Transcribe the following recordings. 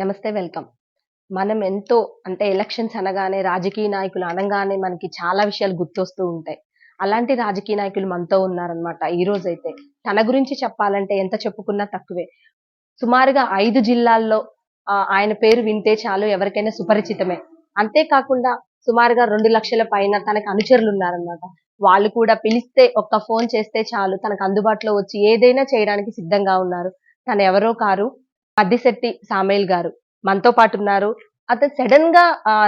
నమస్తే వెల్కమ్. మనం ఎంతో అంటే ఎలక్షన్స్ అనగానే రాజకీయ నాయకులు అనగానే మనకి చాలా విషయాలు గుర్తొస్తూ ఉంటాయి. అలాంటి రాజకీయ నాయకులు మనతో ఉన్నారనమాట ఈ రోజు అయితే తన గురించి చెప్పాలంటే ఎంత చెప్పుకున్నా తక్కువే. సుమారుగా ఐదు జిల్లాల్లో ఆయన పేరు వింటే చాలు ఎవరికైనా సుపరిచితమే. అంతేకాకుండా సుమారుగా రెండు లక్షల పైన తనకు అనుచరులు ఉన్నారనమాట వాళ్ళు కూడా పిలిస్తే ఒక్క ఫోన్ చేస్తే చాలు తనకు అందుబాటులో వచ్చి ఏదైనా చేయడానికి సిద్ధంగా ఉన్నారు. తను ఎవరో కారు మద్దిశెట్టి సామేల్ గారు మనతో పాటు ఉన్నారు. అతను సడన్గా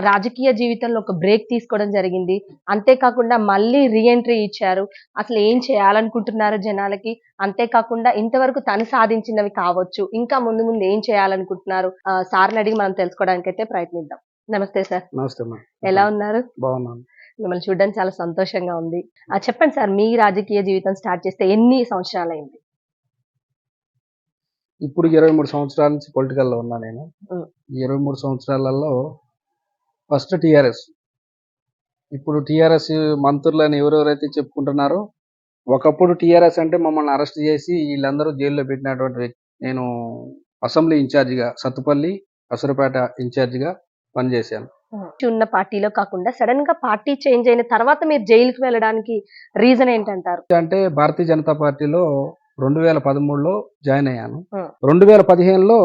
రాజకీయ జీవితంలో ఒక బ్రేక్ తీసుకోవడం జరిగింది. అంతేకాకుండా మళ్ళీ రీఎంట్రీ ఇచ్చారు. అసలు ఏం చేయాలనుకుంటున్నారు జనాలకి? అంతేకాకుండా ఇంతవరకు తను సాధించినవి కావచ్చు. ఇంకా ముందు ముందు ఏం చేయాలనుకుంటున్నారు? సార్ని అడిగి మనం తెలుసుకోవడానికి అయితే ప్రయత్నిద్దాం. నమస్తే సార్. నమస్తే ఎలా ఉన్నారు? బాగున్నాను. మిమ్మల్ని చూడడానికి చాలా సంతోషంగా ఉంది. చెప్పండి సార్ మీ రాజకీయ జీవితం స్టార్ట్ చేస్తే ఎన్ని సంవత్సరాలైంది? ఇప్పుడు ఇరవై మూడు సంవత్సరాల నుంచి పొలిటికల్లో ఉన్నా నేను. ఈ ఇరవై మూడు సంవత్సరాలలో ఫస్ట్ టిఆర్ఎస్. ఇప్పుడు టిఆర్ఎస్ మంత్రులని ఎవరెవరైతే చెప్పుకుంటున్నారో ఒకప్పుడు టిఆర్ఎస్ అంటే మమ్మల్ని అరెస్ట్ చేసి వీళ్ళందరూ జైల్లో పెట్టినటువంటి వ్యక్తి నేను అసెంబ్లీ ఇన్ఛార్జిగా సత్తుపల్లి అసురపేట ఇన్ఛార్జిగా పనిచేశాను. ఉన్న పార్టీలో కాకుండా సడన్గా పార్టీ చేంజ్ అయిన తర్వాత మీరు జైలుకి వెళ్ళడానికి రీజన్ ఏంటంటారు? అంటే భారతీయ జనతా పార్టీలో రెండు వేల పదమూడులో జాయిన్ అయ్యాను. రెండు వేల పదిహేనులో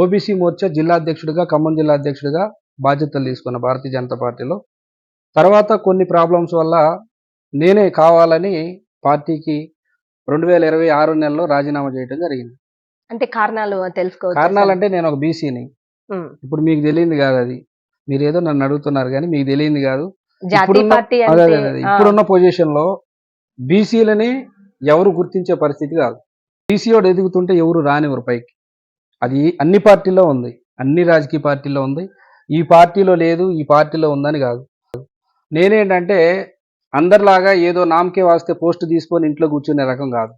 ఓబీసీ మోర్చా జిల్లా అధ్యక్షుడిగా ఖమ్మం జిల్లా అధ్యక్షుడిగా బాధ్యతలు తీసుకున్న భారతీయ జనతా పార్టీలో. తర్వాత కొన్ని ప్రాబ్లమ్స్ వల్ల నేనే కావాలని పార్టీకి రెండు వేల ఇరవై ఆరు నెలలో రాజీనామా చేయడం జరిగింది. అంటే కారణాలు తెలుసుకోవచ్చు. కారణాలంటే నేను ఒక బీసీని. ఇప్పుడు మీకు తెలియంది కాదు అది. మీరు ఏదో నన్ను అడుగుతున్నారు కానీ మీకు తెలియంది కాదు. అంటే ఇప్పుడున్న పొజిషన్లో బీసీలని ఎవరు గుర్తించే పరిస్థితి కాదు. బీసీ వాడు ఎదుగుతుంటే ఎవరు రానివ్వరు పైకి. అది అన్ని పార్టీల్లో ఉంది. అన్ని రాజకీయ పార్టీల్లో ఉంది. ఈ పార్టీలో లేదు ఈ పార్టీలో ఉందని కాదు. నేనేంటంటే అందరిలాగా ఏదో నామకే వాస్తే పోస్ట్ తీసుకొని ఇంట్లో కూర్చునే రకం కాదు.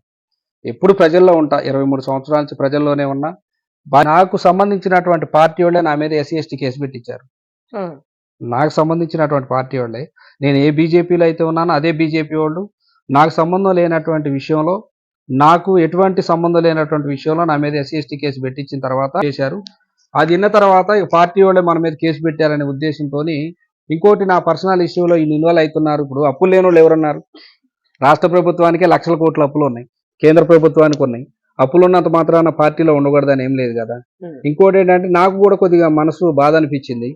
ఎప్పుడు ప్రజల్లో ఉంటా. ఇరవై మూడు సంవత్సరాల నుంచి ప్రజల్లోనే ఉన్నా. నాకు సంబంధించినటువంటి పార్టీ వాళ్ళే నా మీద ఎస్సీ ఎస్టీ కేసు పెట్టించారు. నాకు సంబంధించినటువంటి పార్టీ వాళ్ళే. నేను ఏ బీజేపీలో అయితే ఉన్నానో అదే బీజేపీ వాళ్ళు. నాకు సంబంధం లేనటువంటి విషయంలో నాకు ఎటువంటి సంబంధం లేనటువంటి విషయంలో నా మీద ఎస్సీ ఎస్టీ కేసు పెట్టించిన తర్వాత చేశారు. అది విన్న తర్వాత పార్టీ వాళ్ళే మన మీద కేసు పెట్టారనే ఉద్దేశంతో ఇంకోటి నా పర్సనల్ ఇష్యూలో ఈయన ఇన్వాల్వ్ అవుతున్నారు. ఇప్పుడు అప్పులు లేని వాళ్ళు ఎవరున్నారు? రాష్ట్ర ప్రభుత్వానికే లక్షల కోట్ల అప్పులు ఉన్నాయి. కేంద్ర ప్రభుత్వానికి ఉన్నాయి. అప్పులు ఉన్నంత మాత్రాన పార్టీలో ఉండకూడదని ఏం లేదు కదా. ఇంకోటి ఏంటంటే నాకు కూడా కొద్దిగా మనసు బాధ అనిపించింది.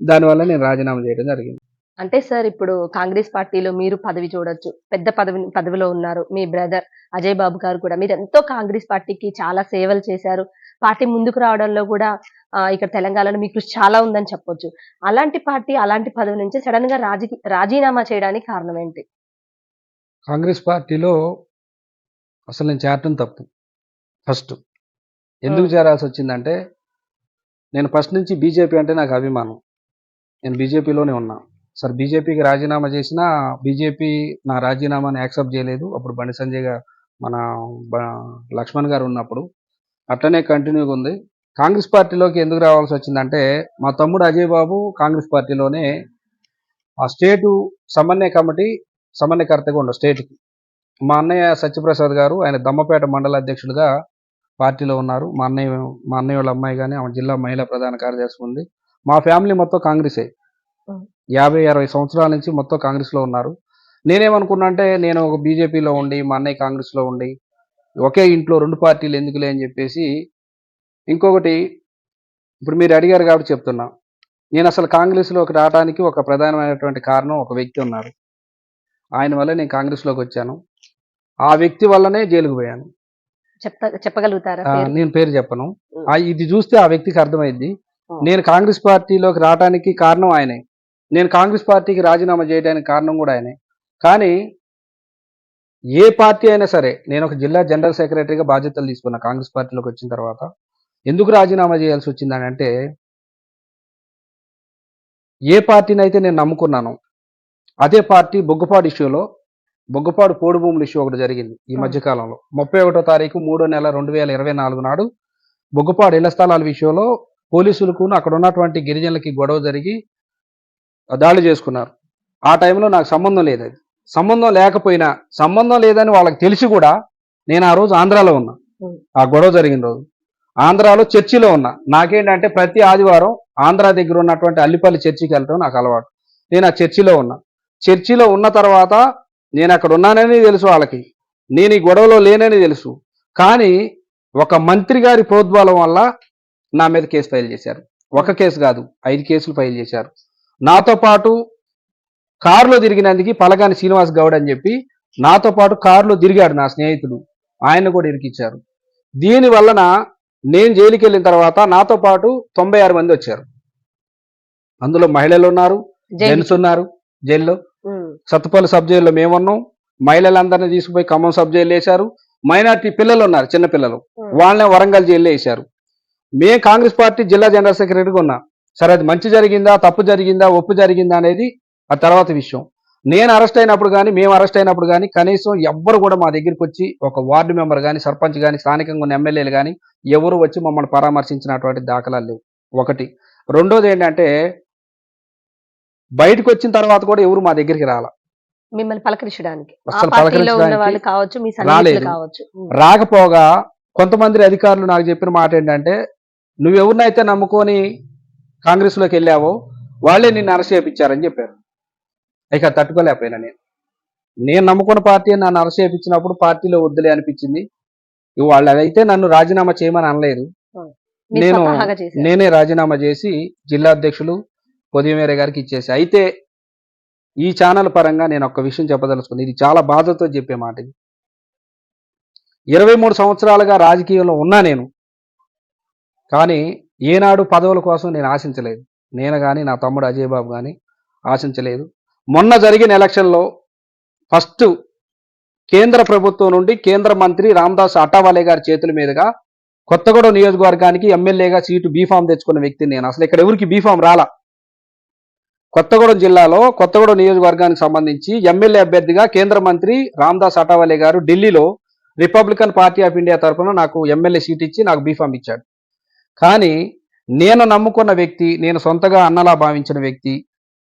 దానివల్ల నేను రాజీనామా చేయడం జరిగింది. అంటే సార్ ఇప్పుడు కాంగ్రెస్ పార్టీలో మీరు పదవి చూడొచ్చు. పెద్ద పదవి పదవిలో ఉన్నారు మీ బ్రదర్ అజయ్ బాబు గారు కూడా. మీరు ఎంతో కాంగ్రెస్ పార్టీకి చాలా సేవలు చేశారు. పార్టీ ముందుకు రావడంలో కూడా ఇక్కడ తెలంగాణలో మీ కృషి చాలా ఉందని చెప్పొచ్చు. అలాంటి పార్టీ అలాంటి పదవి నుంచి సడన్గా రాజీనామా చేయడానికి కారణం ఏంటి? కాంగ్రెస్ పార్టీలో అసలు నేను చేరటం తప్పు. ఫస్ట్ ఎందుకు. చేరాల్సి వచ్చిందంటే నేను ఫస్ట్ నుంచి బీజేపీ అంటే నాకు అభిమానం. నేను బీజేపీలోనే ఉన్నా. సార్ బీజేపీకి రాజీనామా చేసినా బీజేపీ నా రాజీనామాని యాక్సెప్ట్ చేయలేదు. అప్పుడు బండి సంజయ్ గారు మన లక్ష్మణ్ గారు ఉన్నప్పుడు అట్లనే కంటిన్యూగా ఉంది. కాంగ్రెస్ పార్టీలోకి ఎందుకు రావాల్సి వచ్చిందంటే మా తమ్ముడు అజయ్ బాబు కాంగ్రెస్ పార్టీలోనే ఆ స్టేటు సమన్వయ కమిటీ సమన్వయకర్తగా ఉండ స్టేట్కి. మా అన్నయ్య సత్యప్రసాద్ గారు ఆయన దమ్మపేట మండల అధ్యక్షుడిగా పార్టీలో ఉన్నారు. మా అన్నయ్య మా అన్నయ్య వాళ్ళ అమ్మాయి కానీ ఆమె జిల్లా మహిళా ప్రధాన కార్యదర్శి ఉంది. మా ఫ్యామిలీ మొత్తం కాంగ్రెసే. యాభై అరవై సంవత్సరాల నుంచి మొత్తం కాంగ్రెస్లో ఉన్నారు. నేనేమనుకున్నా అంటే నేను ఒక బీజేపీలో ఉండి మా అన్నయ్య కాంగ్రెస్లో ఉండి ఒకే ఇంట్లో రెండు పార్టీలు ఎందుకులే అని చెప్పేసి ఇంకొకటి ఇప్పుడు మీరు అడిగారు కాబట్టి చెప్తున్నా. నేను అసలు కాంగ్రెస్లోకి రావడానికి ఒక ప్రధానమైనటువంటి కారణం ఒక వ్యక్తి ఉన్నారు. ఆయన వల్ల నేను కాంగ్రెస్లోకి వచ్చాను. ఆ వ్యక్తి వల్లనే జైలుకు పోయాను. చెప్పగలుగుతారా? నేను పేరు చెప్పను. ఇది చూస్తే ఆ వ్యక్తికి అర్థమైంది. నేను కాంగ్రెస్ పార్టీలోకి రావడానికి కారణం ఆయనే. నేను కాంగ్రెస్ పార్టీకి రాజీనామా చేయడానికి కారణం కూడా ఆయనే కానీ ఏ పార్టీ అయినా సరే నేను ఒక జిల్లా జనరల్ సెక్రటరీగా బాధ్యతలు తీసుకున్నా కాంగ్రెస్ పార్టీలోకి వచ్చిన తర్వాత ఎందుకు రాజీనామా చేయాల్సి వచ్చిందని అంటే ఏ పార్టీని అయితే నేను నమ్ముకున్నాను అదే పార్టీ బొగ్గుపాడు ఇష్యూలో బొగ్గుపాడు పోడు భూముల ఇష్యూ ఒకటి జరిగింది ఈ ఆ. మధ్య కాలంలో ముప్పై ఒకటో తారీఖు మూడో నెల రెండు వేల ఇరవై నాలుగు నాడు బొగ్గుపాడు ఇళ్ళ స్థలాల విషయంలో పోలీసులకు అక్కడ ఉన్నటువంటి గిరిజనులకి గొడవ జరిగి దాడి చేసుకున్నారు. ఆ టైంలో నాకు సంబంధం లేదు అది. సంబంధం లేకపోయినా సంబంధం లేదని వాళ్ళకి తెలిసి కూడా నేను ఆ రోజు ఆంధ్రాలో ఉన్నా. ఆ గొడవ జరిగిన రోజు. ఆంధ్రాలో చర్చిలో ఉన్నా. నాకేంటంటే ప్రతి ఆదివారం ఆంధ్ర దగ్గర ఉన్నటువంటి అల్లిపల్లి చర్చికి వెళ్ళటం నాకు అలవాటు. నేను ఆ చర్చిలో ఉన్నా. చర్చిలో ఉన్న తర్వాత నేను అక్కడ ఉన్నానని తెలుసు వాళ్ళకి. నేను ఈ గొడవలో లేనని తెలుసు. కానీ ఒక మంత్రి గారి ప్రోద్బలం వల్ల నా మీద కేసు ఫైల్ చేశారు. ఒక కేసు కాదు ఐదు కేసులు ఫైల్ చేశారు. నాతో పాటు కారులో తిరిగినందుకు పలగాని శ్రీనివాస్ గౌడ్ అని చెప్పి నాతో పాటు కారులో తిరిగాడు నా స్నేహితుడు. ఆయన కూడా ఇరికిచ్చారు. దీని వలన నేను జైలుకి వెళ్ళిన తర్వాత నాతో పాటు తొంభై ఆరు మంది వచ్చారు. అందులో మహిళలు ఉన్నారు. జెంట్స్ ఉన్నారు జైల్లో. సత్తుపల్లి సబ్ జైల్లో మేమున్నాం మహిళలందరినీ తీసుకుపోయి ఖమ్మం సబ్ జైలు వేశారు. మైనార్టీ పిల్లలు ఉన్నారు చిన్న పిల్లలు. ఉమ్. వాళ్ళనే వరంగల్ జైల్లో వేశారు. మేము కాంగ్రెస్ పార్టీ జిల్లా జనరల్ సెక్రటరీగా ఉన్నా. సరే అది మంచి జరిగిందా తప్పు జరిగిందా ఒప్పు జరిగిందా అనేది ఆ తర్వాత విషయం. నేను అరెస్ట్ అయినప్పుడు కానీ మేము అరెస్ట్ అయినప్పుడు కానీ కనీసం ఎవ్వరు కూడా మా దగ్గరికి వచ్చి ఒక వార్డు మెంబర్ కానీ సర్పంచ్ కానీ స్థానికంగా ఉన్న ఎమ్మెల్యేలు కానీ ఎవరు వచ్చి మమ్మల్ని పరామర్శించినటువంటి దాఖలాలు లేవు. ఒకటి. రెండోది ఏంటంటే బయటకు వచ్చిన తర్వాత కూడా ఎవరు మా దగ్గరికి రాల. మిమ్మల్ని పలకరించడానికి. రాలేదు. రాకపోగా కొంతమంది అధికారులు నాకు చెప్పిన మాట ఏంటంటే నువ్వెవరినైతే నమ్ముకొని కాంగ్రెస్లోకి వెళ్ళావో వాళ్ళే నిన్ను అరెస్ట్ చేయించారని చెప్పారు. ఇక తట్టుకోలేకపోయినా నేను. నేను నమ్ముకున్న పార్టీ నన్ను అరెస్ట్ చేయించినప్పుడు పార్టీలో వద్దులే అనిపించింది. వాళ్ళు అయితే నన్ను రాజీనామా చేయమని అనలేదు. నేను నేనే రాజీనామా చేసి జిల్లా అధ్యక్షులు పొదిమేర గారికి ఇచ్చేసి. అయితే ఈ ఛానల్ పరంగా నేను ఒక విషయం చెప్పదలుచుకున్నాను ఇది చాలా బాధతో చెప్పే మాట ఇది. ఇరవై మూడు సంవత్సరాలుగా రాజకీయంలో ఉన్నా నేను. కానీ ఏనాడు పదవుల కోసం నేను ఆశించలేదు. నేను కానీ నా తమ్ముడు అజయ్ బాబు కానీ ఆశించలేదు. మొన్న జరిగిన ఎలక్షన్లో ఫస్ట్ కేంద్ర ప్రభుత్వం నుండి కేంద్ర మంత్రి రామ్దాస్ అటావాలే గారి చేతుల మీదుగా కొత్తగూడెం నియోజకవర్గానికి ఎమ్మెల్యేగా సీటు బీఫామ్ తెచ్చుకున్న వ్యక్తి నేను. అసలు ఇక్కడ ఎవరికి బీఫామ్ రాలా? కొత్తగూడెం జిల్లాలో కొత్తగూడెం నియోజకవర్గానికి సంబంధించి ఎమ్మెల్యే అభ్యర్థిగా కేంద్ర మంత్రి రామ్దాస్ అటావాలే గారు ఢిల్లీలో రిపబ్లికన్ పార్టీ ఆఫ్ ఇండియా తరఫున నాకు ఎమ్మెల్యే సీట్ ఇచ్చి నాకు బీఫామ్ ఇచ్చాడు. కానీ నేను నమ్ముకున్న వ్యక్తి నేను సొంతగా అన్నలా భావించిన వ్యక్తి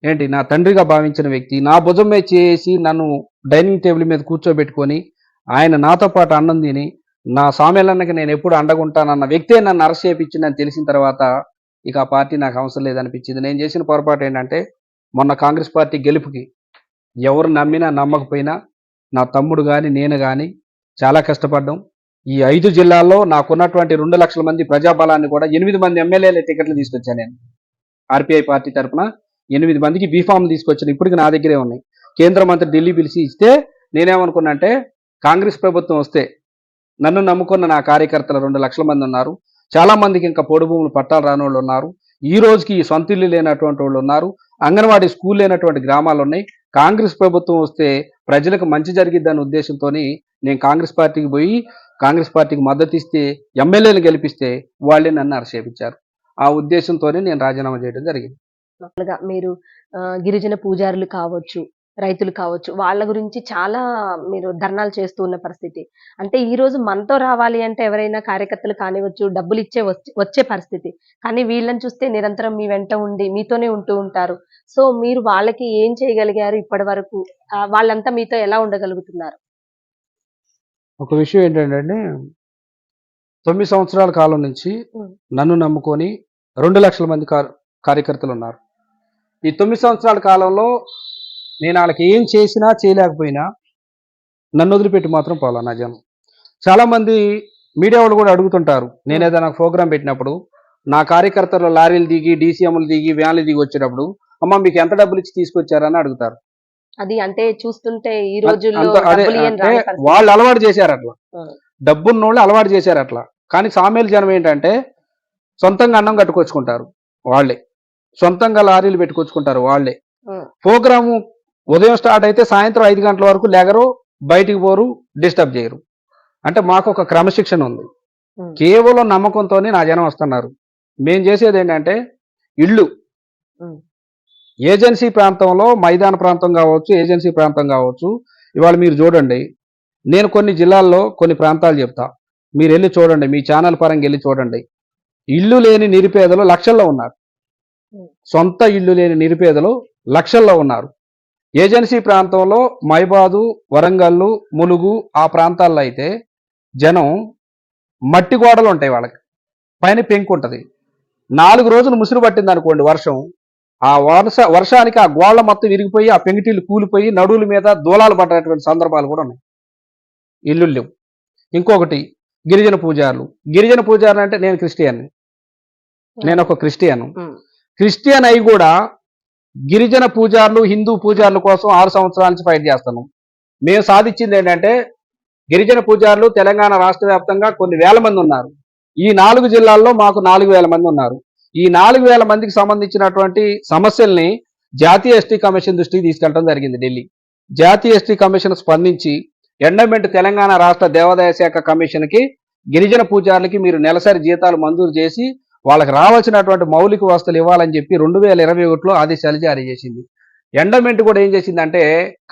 ఏంటి నా తండ్రిగా భావించిన వ్యక్తి నా భుజం మీద చేసి నన్ను డైనింగ్ టేబుల్ మీద కూర్చోబెట్టుకొని ఆయన నాతో పాటు అన్నం తిని నా సామెలన్నకి నేను ఎప్పుడు అండగుంటానన్న వ్యక్తే నన్ను అరెస్ట్ చేయించిందని తెలిసిన తర్వాత ఇక ఆ పార్టీ నాకు అవసరం లేదనిపించింది. నేను చేసిన పొరపాటు ఏంటంటే మొన్న కాంగ్రెస్ పార్టీ గెలుపుకి ఎవరు నమ్మినా నమ్మకపోయినా నా తమ్ముడు కానీ నేను కానీ చాలా కష్టపడ్డాం. ఈ ఐదు జిల్లాల్లో నాకున్నటువంటి రెండు లక్షల మంది ప్రజాబలాన్ని కూడా ఎనిమిది మంది ఎమ్మెల్యేల టికెట్లు తీసుకొచ్చాను నేను. ఆర్పిఐ పార్టీ తరఫున ఎనిమిది మందికి బీఫామ్ తీసుకొచ్చాను ఇప్పటికి నా దగ్గరే ఉన్నాయి. కేంద్ర మంత్రి ఢిల్లీ పిలిచి ఇస్తే నేనేమనుకున్నా అంటే కాంగ్రెస్ ప్రభుత్వం వస్తే నన్ను నమ్ముకున్న నా కార్యకర్తలు రెండు లక్షల మంది ఉన్నారు. చాలా మందికి ఇంకా పొడి భూములు పట్టాలు రాని వాళ్ళు ఉన్నారు. ఈ రోజుకి సొంత ఇల్లు లేనటువంటి వాళ్ళు ఉన్నారు. అంగన్వాడీ స్కూల్ లేనటువంటి గ్రామాలు ఉన్నాయి. కాంగ్రెస్ ప్రభుత్వం వస్తే ప్రజలకు మంచి జరిగిద్దన్న ఉద్దేశంతో నేను కాంగ్రెస్ పార్టీకి పోయి కాంగ్రెస్ పార్టీకి మద్దతు ఇస్తే ఎమ్మెల్యేలు గెలిపిస్తే వాళ్ళే నన్ను అరెస్ట్ ఆ ఉద్దేశంతోనే నేను రాజీనామా చేయడం జరిగింది. మీరు గిరిజన పూజారులు కావచ్చు రైతులు కావచ్చు వాళ్ళ గురించి చాలా మీరు ధర్నాలు చేస్తూ ఉన్న పరిస్థితి. అంటే ఈ రోజు మనతో రావాలి అంటే ఎవరైనా కార్యకర్తలు కానివచ్చు డబ్బులు ఇచ్చే వచ్చే- పరిస్థితి. కానీ వీళ్ళని చూస్తే నిరంతరం మీ వెంట ఉండి మీతోనే ఉంటూ ఉంటారు. సో మీరు వాళ్ళకి ఏం చేయగలిగారు ఇప్పటి వరకు వాళ్ళంతా మీతో ఎలా ఉండగలుగుతున్నారు? ఒక విషయం ఏంటంటే తొమ్మిది సంవత్సరాల కాలం నుంచి. నన్ను నమ్ముకొని రెండు లక్షల మంది కార్- కార్యకర్తలు ఉన్నారు. ఈ తొమ్మిది సంవత్సరాల కాలంలో నేను వాళ్ళకి ఏం చేసినా చేయలేకపోయినా నన్ను వదిలిపెట్టి మాత్రం పోలా నా జనం చాలా మంది మీడియా వాళ్ళు కూడా అడుగుతుంటారు నేను ఏదైనా ప్రోగ్రామ్ పెట్టినప్పుడు నా కార్యకర్తలు లారీలు దిగి డీసీఎంలు దిగి వ్యాన్లు దిగి వచ్చేటప్పుడు అమ్మ మీకు ఎంత డబ్బులు ఇచ్చి తీసుకొచ్చారని అడుగుతారు అది అంటే చూస్తుంటే ఈ రోజుల్లో పరిస్థితి. వాళ్ళు అలవాటు చేశారు అట్లా ఉం. డబ్బున్నోళ్ళు అలవాటు చేశారు అట్లా కానీ సామేలు జనం ఏంటంటే సొంతంగా అన్నం కట్టుకొచ్చుకుంటారు వాళ్ళే సొంతంగా లారీలు పెట్టుకొచ్చుకుంటారు వాళ్ళే. ప్రోగ్రాము ఉదయం స్టార్ట్ అయితే సాయంత్రం ఐదు గంటల వరకు లేగరు బయటికి పోరు డిస్టర్బ్ చేయరు. అంటే మాకు ఒక క్రమశిక్షణ ఉంది. కేవలం నమ్మకంతోనే నా జనం వస్తున్నారు. మేం చేసేది ఏంటంటే ఇళ్ళు. ఏజెన్సీ ప్రాంతంలో మైదాన ప్రాంతం కావచ్చు ఏజెన్సీ ప్రాంతం కావచ్చు. ఇవాళ మీరు చూడండి నేను కొన్ని జిల్లాల్లో కొన్ని ప్రాంతాలు చెప్తా. మీరు వెళ్ళి చూడండి మీ ఛానల్ పరంగా వెళ్ళి చూడండి. ఇల్లు లేని నిరుపేదలు లక్షల్లో ఉన్నారు. సొంత ఇల్లు లేని నిరుపేదలు లక్షల్లో ఉన్నారు. ఏజెన్సీ ప్రాంతంలో మైబాదు వరంగల్లు ములుగు ఆ ప్రాంతాల్లో అయితే జనం మట్టి గోడలు ఉంటాయి వాళ్ళకి. పైన పెంకు ఉంటుంది. నాలుగు రోజులు ముసురు పట్టింది అనుకోండి వర్షం. ఆ వర్ష వర్షానికి ఆ గోళ్ళ మొత్తం విరిగిపోయి ఆ పెంకిటీలు కూలిపోయి నడువుల మీద దూలాలు పడ్డటువంటి సందర్భాలు కూడా ఉన్నాయి. ఇల్లు లేవు. ఇంకొకటి గిరిజన పూజారులు. గిరిజన పూజారులు అంటే నేను క్రిస్టియన్ నేను ఒక క్రిస్టియన్. క్రిస్టియన్ అయి కూడా గిరిజన పూజారులు హిందూ పూజారుల కోసం ఆరు సంవత్సరాల నుంచి ఫైట్ చేస్తున్నాం. మేము సాధించింది ఏంటంటే గిరిజన పూజారులు తెలంగాణ రాష్ట్ర వ్యాప్తంగా కొన్ని వేల మంది ఉన్నారు. ఈ నాలుగు జిల్లాల్లో మాకు నాలుగు వేల మంది ఉన్నారు. ఈ నాలుగు వేల మందికి సంబంధించినటువంటి సమస్యల్ని జాతీయ ఎస్టీ కమిషన్ దృష్టికి తీసుకెళ్ళడం జరిగింది ఢిల్లీ. జాతీయ ఎస్టీ కమిషన్ స్పందించి ఎండమెంట్ తెలంగాణ రాష్ట్ర దేవాదాయ శాఖ కమిషన్కి గిరిజన పూజారులకి మీరు నెలసరి జీతాలు మంజూరు చేసి వాళ్ళకి రావాల్సినటువంటి మౌలిక వసతులు ఇవ్వాలని చెప్పి రెండు వేల ఇరవై ఒకటిలో ఆదేశాలు జారీ చేసింది. ఎండమెంట్ కూడా ఏం చేసిందంటే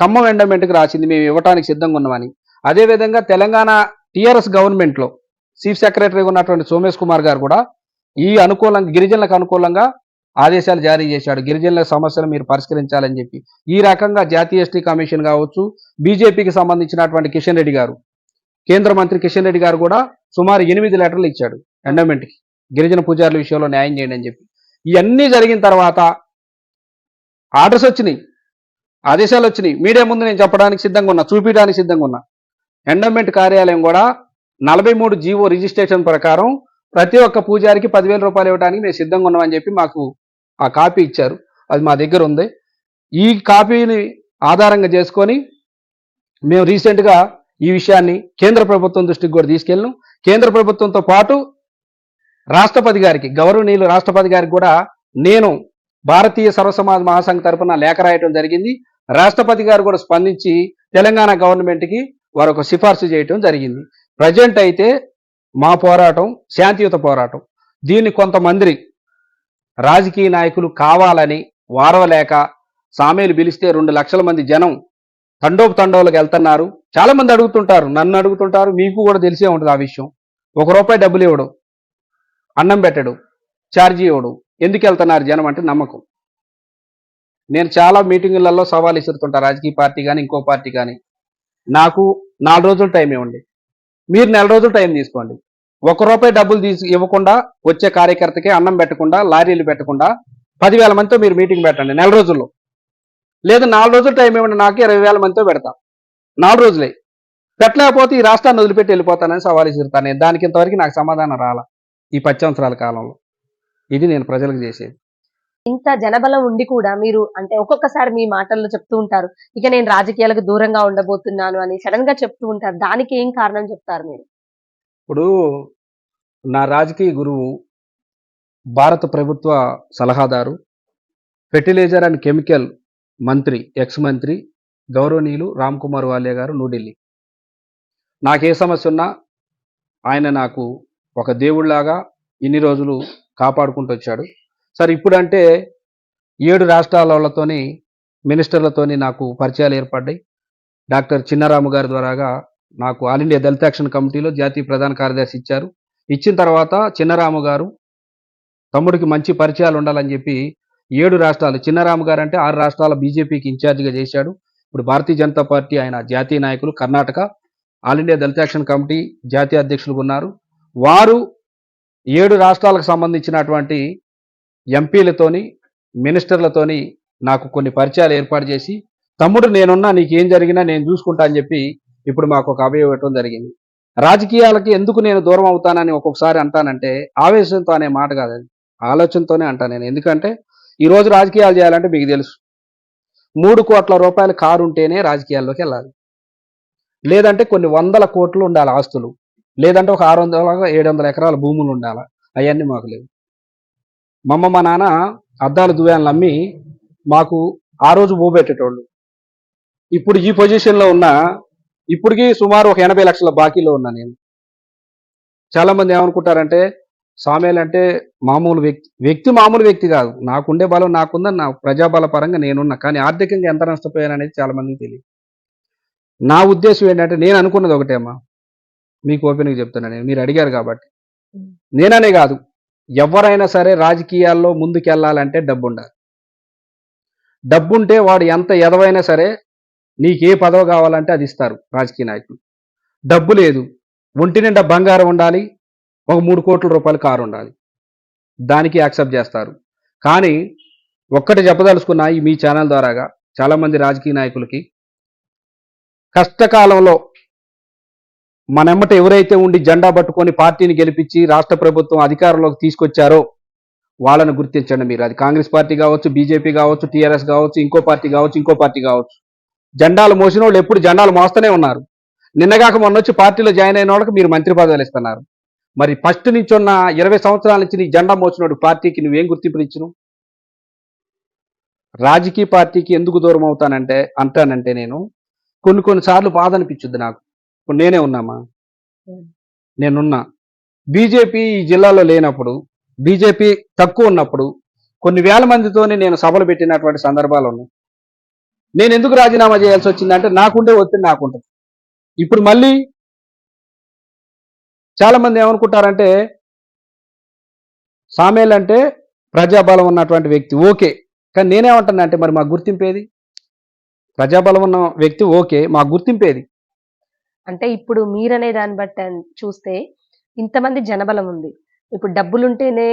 ఖమ్మం ఎండమెంట్కి రాసింది మేము ఇవ్వడానికి సిద్ధంగా ఉన్నామని. అదేవిధంగా తెలంగాణ టీఆర్ఎస్ గవర్నమెంట్లో చీఫ్ సెక్రటరీగా ఉన్నటువంటి సోమేష్ కుమార్ గారు కూడా ఈ అనుకూలంగా గిరిజనులకు అనుకూలంగా ఆదేశాలు జారీ చేశాడు. గిరిజనుల సమస్యలు మీరు పరిష్కరించాలని చెప్పి. ఈ రకంగా జాతీయ ఎస్టీ కమిషన్ కావచ్చు బీజేపీకి సంబంధించినటువంటి కిషన్ రెడ్డి గారు కేంద్ర మంత్రి కిషన్ రెడ్డి గారు కూడా సుమారు ఎనిమిది లెటర్లు ఇచ్చాడు ఎండమెంట్కి గిరిజన పూజారుల విషయంలో న్యాయం చేయండి అని చెప్పి. ఇవన్నీ జరిగిన తర్వాత ఆర్డర్స్ వచ్చినాయి ఆదేశాలు వచ్చినాయి. మీడియా ముందు నేను చెప్పడానికి సిద్ధంగా ఉన్నా చూపించడానికి సిద్ధంగా ఉన్నా. ఎండోమెంట్ కార్యాలయం కూడా నలభై మూడు జీవో రిజిస్ట్రేషన్ ప్రకారం ప్రతి ఒక్క పూజారికి పదివేల రూపాయలు ఇవ్వడానికి మేము సిద్ధంగా ఉన్నామని చెప్పి మాకు ఆ కాపీ ఇచ్చారు. అది మా దగ్గర ఉంది. ఈ కాపీని ఆధారంగా చేసుకొని మేము రీసెంట్గా ఈ విషయాన్ని కేంద్ర ప్రభుత్వం దృష్టికి కూడా తీసుకెళ్ళాం కేంద్ర ప్రభుత్వంతో పాటు రాష్ట్రపతి గారికి గౌరవనీయులు రాష్ట్రపతి గారికి కూడా నేను భారతీయ సర్వసమాజ మహాసంఘ తరఫున లేఖ రాయటం జరిగింది. రాష్ట్రపతి గారు కూడా స్పందించి తెలంగాణ గవర్నమెంట్కి వారు ఒక సిఫార్సు చేయటం జరిగింది. ప్రజెంట్ అయితే మా పోరాటం శాంతియుత పోరాటం. దీన్ని కొంతమంది రాజకీయ నాయకులు కావాలని వారవలేక సామేలు పిలిస్తే రెండు లక్షల మంది జనం తండోపు తండోలకు వెళ్తున్నారు చాలామంది అడుగుతుంటారు నన్ను అడుగుతుంటారు మీకు కూడా తెలిసే ఉంటుంది ఆ విషయం. ఒక రూపాయి డబ్బులు ఇవ్వడం. అన్నం పెట్టడు ఛార్జీ ఇవ్వడు. ఎందుకు వెళ్తున్నారు జనం అంటే నమ్మకం. నేను చాలా మీటింగులలో సవాలు ఇస్తుంటా రాజకీయ పార్టీ కానీ ఇంకో పార్టీ కానీ నాకు నాలుగు రోజులు టైం ఇవ్వండి. మీరు నెల రోజులు టైం తీసుకోండి. ఒక రూపాయి డబ్బులు తీసి ఇవ్వకుండా వచ్చే కార్యకర్తకి అన్నం పెట్టకుండా లారీలు పెట్టకుండా పదివేల మందితో మీరు మీటింగ్ పెట్టండి నెల రోజుల్లో. లేదు నాలుగు రోజులు టైం ఇవ్వండి నాకు ఇరవై వేల మందితో పెడతా. నాలుగు రోజులే. పెట్టలేకపోతే ఈ రాష్ట్రాన్ని వదిలిపెట్టి వెళ్ళిపోతానని సవాలు ఇస్తాను దానికి ఇంతవరకు నాకు సమాధానం రాలా. ఈ పది సంవత్సరాల కాలంలో. ఇది నేను ప్రజలకు చేసేది. ఇంత జనబలం ఉండి కూడా మీరు అంటే ఒక్కొక్కసారి మీ మాటల్లో చెప్తూ ఉంటారు ఇక నేను రాజకీయాలకు దూరంగా ఉండబోతున్నాను అని సడన్గా చెప్తూ ఉంటారు. దానికి ఏం కారణం చెప్తారు మీరు? ఇప్పుడు నా రాజకీయ గురువు భారత ప్రభుత్వ సలహాదారు ఫెర్టిలైజర్ అండ్ కెమికల్ మంత్రి ఎక్స్ మంత్రి గౌరవనీయులు రామ్ కుమార్ వాలియా గారు న్యూఢిల్లీ నాకే సమస్య ఉన్నా ఆయన నాకు ఒక దేవుళ్ళాగా ఇన్ని రోజులు కాపాడుకుంటూ వచ్చాడు. సార్ ఇప్పుడంటే ఏడు రాష్ట్రాల వాళ్ళతోని మినిస్టర్లతోని నాకు పరిచయాలు ఏర్పడ్డాయి. డాక్టర్ చిన్నరాము గారి ద్వారాగా నాకు ఆల్ ఇండియా దళిత యాక్షన్ కమిటీలో జాతీయ ప్రధాన కార్యదర్శి ఇచ్చారు. ఇచ్చిన తర్వాత చిన్నరాము గారు తమ్ముడికి మంచి పరిచయాలు ఉండాలని చెప్పి ఏడు రాష్ట్రాలు చిన్నరాము గారు అంటే ఆరు రాష్ట్రాల బీజేపీకి ఇన్ఛార్జిగా చేశాడు. ఇప్పుడు భారతీయ జనతా పార్టీ ఆయన జాతీయ నాయకులు Karnataka all India Dalit action committee జాతీయ అధ్యక్షులుగా ఉన్నారు. వారు ఏడు రాష్ట్రాలకు సంబంధించినటువంటి ఎంపీలతోని మినిస్టర్లతోని నాకు కొన్ని పరిచయాలు ఏర్పాటు చేసి తమ్ముడు నేనున్నా నీకేం జరిగినా నేను చూసుకుంటా అని చెప్పి ఇప్పుడు మాకు ఒక అభయం ఇవ్వటం జరిగింది. రాజకీయాలకి ఎందుకు నేను దూరం అవుతానని ఒక్కొక్కసారి అంటానంటే ఆవేశంతో అనే మాట కాదండి ఆలోచనతోనే అంటాను నేను. ఎందుకంటే ఈరోజు రాజకీయాలు చేయాలంటే మీకు తెలుసు. మూడు కోట్ల రూపాయల కారు ఉంటేనే రాజకీయాల్లోకి వెళ్ళాలి. లేదంటే కొన్ని వందల కోట్లు ఉండాలి ఆస్తులు. లేదంటే ఒక ఆరు వందల ఏడు వందల ఎకరాల భూములు ఉండాలి? అవన్నీ మాకు లేవు. మా అమ్మ మా నాన్న అద్దాలు దువ్యాలను అమ్మి మాకు ఆ రోజు పోబెట్టేటోళ్ళు ఇప్పుడు ఈ పొజిషన్లో ఉన్న ఇప్పటికి సుమారు ఒక ఎనభై లక్షల బాకీలో ఉన్నా నేను. చాలామంది ఏమనుకుంటారంటే సామేలు అంటే మామూలు వ్యక్తి వ్యక్తి మామూలు వ్యక్తి కాదు. నాకుండే బలం నాకుందని నా ప్రజాబల పరంగా నేనున్నా కానీ ఆర్థికంగా ఎంత నష్టపోయాను అనేది చాలా మందికి తెలియదు. నా ఉద్దేశం ఏంటంటే నేను అనుకున్నది ఒకటే మీకు ఓపెన్గా చెప్తున్నా నేను. మీరు అడిగారు కాబట్టి. నేననే కాదు. ఎవరైనా సరే రాజకీయాల్లో ముందుకెళ్ళాలంటే డబ్బు ఉండాలి డబ్బుంటే వాడు ఎంత ఎదవైనా సరే నీకే పదవి కావాలంటే అది ఇస్తారు రాజకీయ నాయకులు. డబ్బు లేదు. ఒంటి నిండా బంగారం ఉండాలి. ఒక మూడు కోట్ల రూపాయల కారు ఉండాలి. దానికి యాక్సెప్ట్ చేస్తారు. కానీ ఒక్కటి చెప్పదలుచుకున్న ఈ మీ ఛానల్ ద్వారాగా చాలామంది రాజకీయ నాయకులకి కష్టకాలంలో మనమ్మట ఎవరైతే ఉండి జెండా పట్టుకొని పార్టీని గెలిపించి రాష్ట్ర ప్రభుత్వం అధికారంలోకి తీసుకొచ్చారో వాళ్ళని గుర్తించండి మీరు. అది కాంగ్రెస్ పార్టీ కావచ్చు బీజేపీ కావచ్చు టీఆర్ఎస్ కావచ్చు ఇంకో పార్టీ కావచ్చు ఇంకో పార్టీ కావచ్చు. జెండాలు మోసిన వాళ్ళు ఎప్పుడు జెండాలు మోస్తూనే ఉన్నారు. నిన్నగాక మొన్న వచ్చి పార్టీలో జాయిన్ అయిన వాళ్ళకి మీరు మంత్రి పదవులు ఇస్తున్నారు. మరి ఫస్ట్ నుంచి ఉన్న ఇరవై సంవత్సరాల నుంచి నీ జెండా మోసినోడు పార్టీకి నువ్వేం గుర్తింపునిచ్చును? రాజకీయ పార్టీకి ఎందుకు దూరం అవుతానంటే అంటానంటే నేను కొన్ని కొన్ని సార్లు బాధ అనిపించుద్ది నాకు. ఇప్పుడు నేనే ఉన్నామా? నేనున్నా. బీజేపీ ఈ జిల్లాలో లేనప్పుడు బీజేపీ తక్కువ ఉన్నప్పుడు కొన్ని వేల మందితోనే నేను సభలు పెట్టినటువంటి సందర్భాలు ఉన్నాయి. నేను ఎందుకు రాజీనామా చేయాల్సి వచ్చిందంటే నాకుండే ఒత్తిడి నాకుంటుంది. ఇప్పుడు మళ్ళీ చాలా మంది ఏమనుకుంటారంటే సామేల్ అంటే ప్రజాబలం ఉన్నటువంటి వ్యక్తి ఓకే. కానీ నేనేమంటానంటే మరి మా గుర్తింపేది ప్రజాబలం ఉన్న వ్యక్తి ఓకే. మా గుర్తింపేది అంటే ఇప్పుడు మీరనే దాన్ని బట్టి చూస్తే ఇంతమంది జనబలం ఉంది. ఇప్పుడు డబ్బులుంటేనే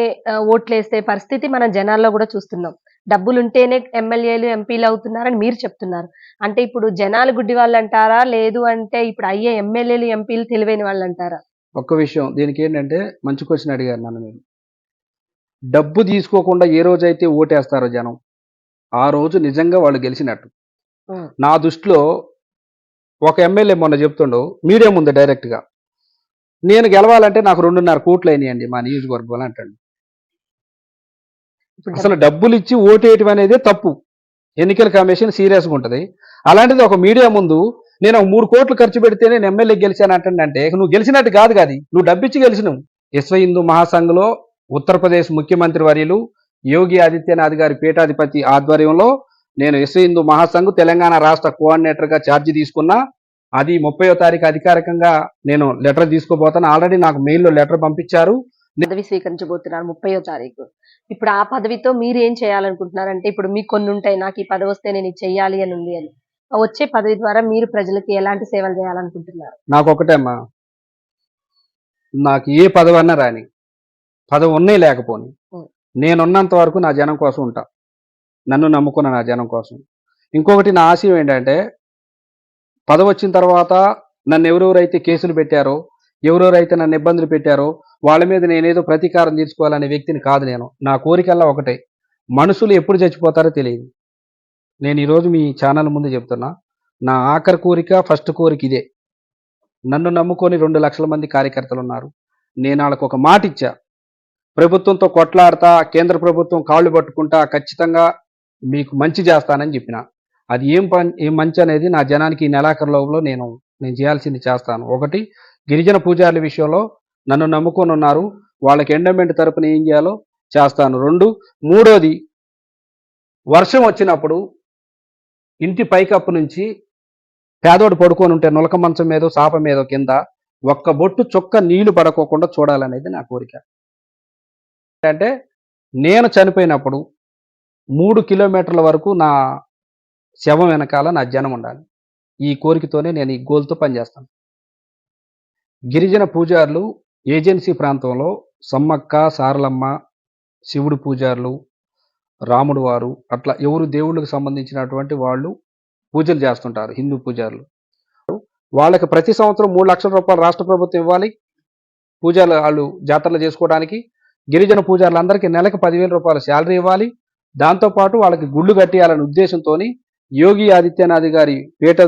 ఓట్లేసే పరిస్థితి మనం జనాల్లో కూడా చూస్తున్నాం. డబ్బులుంటేనే ఎమ్మెల్యేలు ఎంపీలు అవుతున్నారని మీరు చెప్తున్నారు. అంటే ఇప్పుడు జనాలు గుడ్డి వాళ్ళు అంటారా లేదు అంటే ఇప్పుడు అయ్యే ఎమ్మెల్యేలు ఎంపీలు తెలివైన వాళ్ళు అంటారా ఒక్క విషయం దీనికి ఏంటంటే మంచి క్వశ్చన్ అడిగారు నన్ను మీరు డబ్బు తీసుకోకుండా ఏ రోజైతే ఓటేస్తారో జనం ఆ రోజు నిజంగా వాళ్ళు గెలిచినట్టు. నా దృష్టిలో ఒక ఎమ్మెల్యే మొన్న చెప్తుండు మీడియా ముందు డైరెక్ట్గా? నేను గెలవాలంటే నాకు రెండున్నర కోట్లు అయినాయండి మా నియోజకవర్గంలో అంటాడు. అసలు డబ్బులు ఇచ్చి ఓటేయటం అనేది తప్పు. ఎన్నికల కమిషన్ సీరియస్గా ఉంటుంది. అలాంటిది ఒక మీడియా ముందు నేను ఒక మూడు కోట్లు ఖర్చు పెడితే నేను ఎమ్మెల్యే గెలిచాను అంటే నువ్వు గెలిచినట్టు కాదు కాదు నువ్వు డబ్బిచ్చి గెలిచినావు. విశ్వ హిందూ మహాసంఘ్లో ఉత్తరప్రదేశ్ ముఖ్యమంత్రి వర్యులు యోగి ఆదిత్యనాథ్ గారి పీఠాధిపతి ఆధ్వర్యంలో నేను విశ్వ హిందూ మహాసంఘ్ తెలంగాణ రాష్ట్ర కోఆర్డినేటర్గా ఛార్జీ తీసుకున్నా అది ముప్పయో తారీఖు అధికారికంగా నేను లెటర్ తీసుకోబోతాను ఆల్రెడీ నాకు మెయిల్లో లెటర్ పంపించారు. పదవి స్వీకరించబోతున్నారు ముప్పయో తారీఖు. ఇప్పుడు ఆ పదవితో మీరు ఏం చేయాలనుకుంటున్నారు అంటే ఇప్పుడు మీకు కొన్ని ఉంటాయి నాకు ఈ పదవి వస్తే నేను చెయ్యాలి అని ఉంది అని. వచ్చే పదవి ద్వారా మీరు ప్రజలకి ఎలాంటి సేవలు చేయాలనుకుంటున్నారు? నాకు ఒకటేమ్మా నాకు ఏ పదవి అన్నా రాని. పదవి ఉన్నాయి లేకపోని. నేనున్నంత వరకు నా జనం కోసం ఉంటా. నన్ను నమ్ముకున్న నా జనం కోసం. ఇంకొకటి నా ఆశయం ఏంటంటే పదవి వచ్చిన తర్వాత నన్ను ఎవరెవరైతే కేసులు పెట్టారో ఎవరెవరైతే నన్ను ఇబ్బందులు పెట్టారో వాళ్ళ మీద నేనేదో ప్రతీకారం తీర్చుకోవాలనే వ్యక్తిని కాదు నేను. నా కోరికల్లా ఒకటే. మనుషులు ఎప్పుడు చచ్చిపోతారో తెలియదు. నేను ఈరోజు మీ ఛానల్ ముందు చెప్తున్నా. నా ఆఖరి కోరిక ఫస్ట్ కోరిక ఇదే. నన్ను నమ్ముకొని రెండు లక్షల మంది కార్యకర్తలు ఉన్నారు. నేను వాళ్ళకు ఒక మాట ఇచ్చా. ప్రభుత్వంతో కొట్లాడతా కేంద్ర ప్రభుత్వం కాళ్ళు పట్టుకుంటా ఖచ్చితంగా మీకు మంచి చేస్తానని చెప్పిన. అది ఏం పని ఏం మంచి అనేది నా జనానికి ఈ నెలాఖరులో నేను నేను చేయాల్సింది చేస్తాను. ఒకటి గిరిజన పూజారుల విషయంలో నన్ను నమ్ముకొని ఉన్నారు వాళ్ళకి ఎండమెంట్ తరపున ఏం చేయాలో చేస్తాను. రెండు మూడోది వర్షం వచ్చినప్పుడు ఇంటి పైకప్పు నుంచి పేదోడు పడుకొని ఉంటే నులక మంచం మీద సాప మీద కింద ఒక్క బొట్టు చొక్క నీళ్ళు పడకోకుండా చూడాలనేది నా కోరిక. అంటే నేను చనిపోయినప్పుడు మూడు కిలోమీటర్ల వరకు నా శవం వెనకాల నా జనం ఉండాలి. ఈ కోరికతోనే నేను ఈ గోల్తో పనిచేస్తాను. గిరిజన పూజారులు ఏజెన్సీ ప్రాంతంలో సమ్మక్క సారలమ్మ శివుడు పూజారులు రాముడు వారు అట్లా ఎవరు దేవుళ్ళకు సంబంధించినటువంటి వాళ్ళు పూజలు చేస్తుంటారు హిందూ పూజారులు. వాళ్ళకి ప్రతి సంవత్సరం మూడు లక్షల రూపాయలు రాష్ట్ర ప్రభుత్వం ఇవ్వాలి. పూజలు వాళ్ళు జాతరలు చేసుకోవడానికి గిరిజన పూజారులందరికీ నెలకు పదివేల రూపాయల శాలరీ ఇవ్వాలి. దాంతోపాటు వాళ్ళకి గుళ్ళు కట్టేయాలనే ఉద్దేశంతో యోగి ఆదిత్యనాథ్ గారి పేట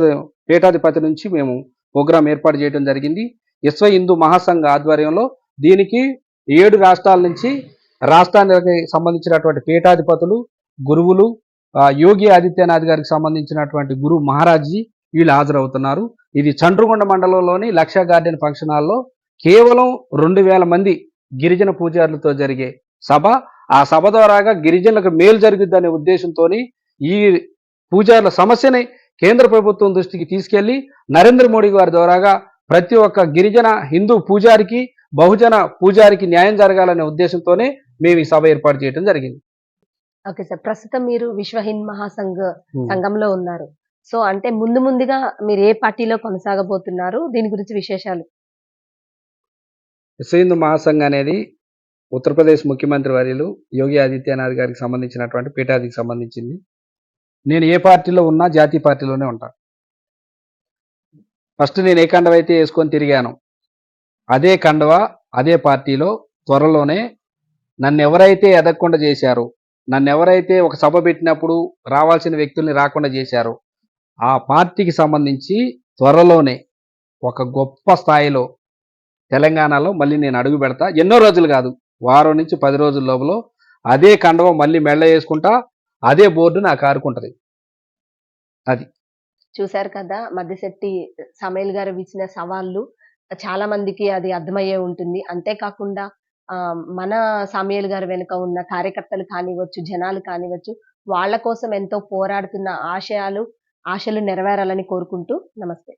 పీఠాధిపతి నుంచి మేము ప్రోగ్రాం ఏర్పాటు చేయడం జరిగింది. విశ్వ హిందూ మహాసంఘ ఆధ్వర్యంలో దీనికి ఏడు రాష్ట్రాల నుంచి రాష్ట్రానికి సంబంధించినటువంటి పీఠాధిపతులు గురువులు యోగి ఆదిత్యనాథ్ గారికి సంబంధించినటువంటి గురువు మహారాజ్జీ వీళ్ళు హాజరవుతున్నారు. ఇది చండ్రుగొండ మండలంలోని లక్ష గార్డెన్ ఫంక్షన్ హాల్లో కేవలం రెండు వేల మంది గిరిజన పూజారులతో జరిగే సభ. ఆ సభ ద్వారాగా గిరిజనులకు మేలు జరుగుద్దనే ఉద్దేశంతో ఈ పూజారుల సమస్యని కేంద్ర ప్రభుత్వం దృష్టికి తీసుకెళ్ళి నరేంద్ర మోడీ గారి ద్వారాగా ప్రతి ఒక్క గిరిజన హిందూ పూజారికి బహుజన పూజారికి న్యాయం జరగాలనే ఉద్దేశంతోనే మేము ఈ సభ ఏర్పాటు చేయడం జరిగింది. Okay sir. ప్రస్తుతం మీరు విశ్వ హింద్ మహాసంఘ సంఘంలో ఉన్నారు. సో అంటే ముందు ముందుగా మీరు ఏ పార్టీలో కొనసాగబోతున్నారు? దీని గురించి విశేషాలు. విశ్వ హిందూ మహాసంఘ్ అనేది ఉత్తరప్రదేశ్ ముఖ్యమంత్రి వర్యులు యోగి ఆదిత్యనాథ్ గారికి సంబంధించినటువంటి పీఠాదికి సంబంధించింది. నేను ఏ పార్టీలో ఉన్నా జాతీయ పార్టీలోనే ఉంటాను ఫస్ట్ నేను ఏ కండవ అయితే వేసుకొని తిరిగాను అదే కండవ అదే పార్టీలో త్వరలోనే నన్ను ఎవరైతే ఎదగకుండా చేశారో నన్ను ఎవరైతే ఒక సభ పెట్టినప్పుడు రావాల్సిన వ్యక్తుల్ని రాకుండా చేశారో ఆ పార్టీకి సంబంధించి త్వరలోనే ఒక గొప్ప స్థాయిలో తెలంగాణలో మళ్ళీ నేను అడుగు పెడతా. ఎన్నో రోజులు కాదు. వారం నుంచి పది రోజుల లోపల అదే కండవం మళ్ళీ మెళ్ళ వేసుకుంటా అదే బోర్డు నాకు ఆరుకుంటది చూశారు కదా మధ్యశెట్టి సమయల్ గారు ఇచ్చిన సవాళ్ళు చాలా మందికి అది అర్థమయ్యే ఉంటుంది. అంతేకాకుండా మన సమయల్ గారి వెనుక ఉన్న కార్యకర్తలు కానివ్వచ్చు జనాలు కానివ్వచ్చు వాళ్ళ కోసం ఎంతో పోరాడుతున్న ఆశయాలు ఆశలు నెరవేరాలని కోరుకుంటూ నమస్తే.